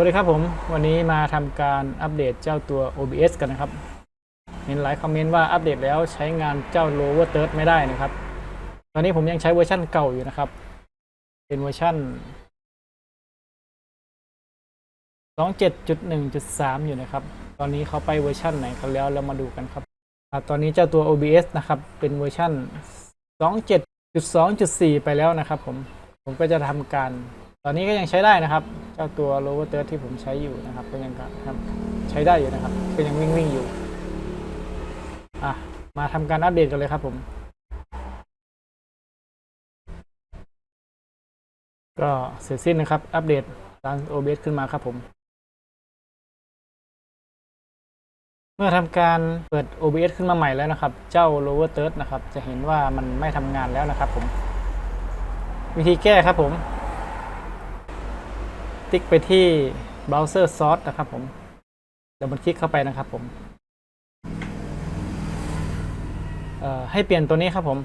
วัสดีครับผม วันนี้มาทำการอัปเดตเจ้าตัว OBS กันนะครับ เห็นหลายคอมเมนต์ว่าอัปเดตแล้วใช้งานเจ้า Lower Third ไม่ได้นะครับ ตอนนี้ผมยังใช้เวอร์ชั่นเก่าอยู่นะครับ เป็นเวอร์ชั่น27.1.3 อยู่นะครับ ตอนนี้เขาไปเวอร์ชั่นไหนกันแล้วเรามาดูกันครับอตอนนี้เจ้าตัว OBS นะครับ เป็นเวอร์ชั่น27.2.4 ไปแล้วนะครับผม ผมก็จะทำการ ตอนนี้ก็ยังใช้ได้นะครับ จ้าตัว lower third ที่ผมใช้อยู่นะครับ ก็ยังครับใช้ได้อยู่นะครับ ก็ยังวิ่งวิ่งอยู่ อะ มาทำการอัปเดตกันเลยครับผม ก็เสร็จสิ้นนะครับ อัปเดตร้าน OBS ขึ้นมาครับผม เมื่อทำการเปิด OBS ขึ้นมาใหม่แล้วนะครับ เจ้า lower third นะครับ จะเห็นว่ามันไม่ทำงานแล้วนะครับผม วิธีแก้ครับผม ติ๊กไปที่ browser source นะครับผมเดี๋ยวมันคลิกเข้าไปนะครับผมให้เปลี่ยนตัวนี้ครับผม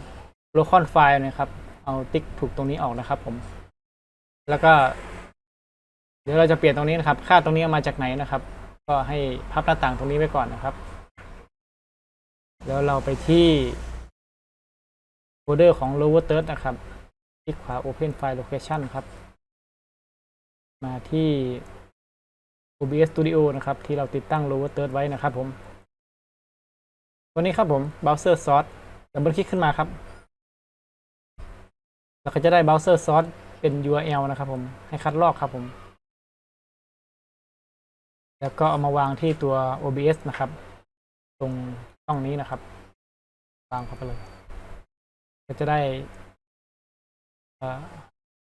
local file นะครับ เอาติ๊กถูกตรงนี้ออกนะครับผม แล้วก็ เดี๋ยวเราจะเปลี่ยนตรงนี้นะครับ ค่าตรงนี้ามาจากไหนนะครับ ก็ให้พับหน้าต่างตรงนี้ไว้ก่อนนะครับ แล้วเราไปที่โฟลเดอร์ของ lower third นะครับ คลิกขวา open file location ครับ มาที่ OBS Studio นะครับ ที่เราติดตั้ง lower third ไว้นะครับผมตัวนี้ครับผม browser source ดับเบิลคลิกขึ้นมาครับเราก็จะได้ browser source เป็น URL นะครับผม ให้คัดลอกครับผม แล้วก็เอามาวางที่ตัว OBS นะครับ ตรงช่องนี้นะครับ วางเข้าไปเลย ก็จะได้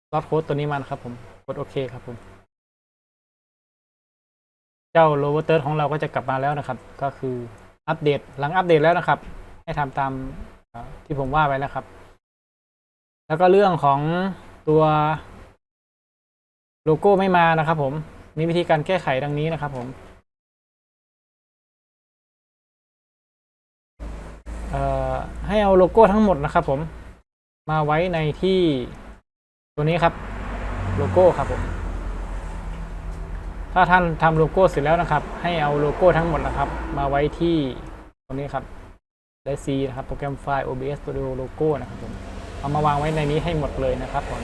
ซอสโค้ดตัวนี้มานะครับผมกดโอเคครับผม เจ้า lower third ของเราก็จะกลับมาแล้วนะครับ ก็คืออัปเดตหลังอัปเดตแล้วนะครับ ให้ทำตามที่ผมว่าไว้แล้วครับ แล้วก็เรื่องของตัวโลโก้ไม่มานะครับ ผมมีวิธีการแก้ไขดังนี้นะครับผมให้เอาโลโก้ทั้งหมดนะครับผมมาไว้ในที่ตัวนี้ครับ โลโก้ครับผม ถ้าท่านทำโลโก้เสร็จแล้วนะครับ ให้เอาโลโก้ทั้งหมดนะครับ มาไว้ที่ตรงนี้ครับไดซีนะครับ โปรแกรมไฟล์ OBS Studio Logo นะครับผม เอามาวางไว้ในนี้ให้หมดเลยนะครับผม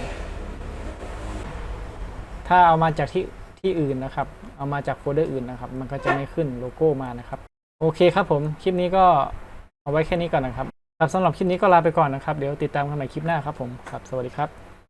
ถ้าเอามาจากที่ที่อื่นนะครับ เอามาจากโฟลเดอร์อื่นนะครับ มันก็จะไม่ขึ้นโลโก้มานะครับ โอเคครับผม คลิปนี้ก็เอาไว้แค่นี้ก่อนนะครับครับสำหรับคลิปนี้ก็ลาไปก่อนนะครับ เดี๋ยวติดตามกันใหม่คลิปหน้าครับผม ครับ สวัสดีครับ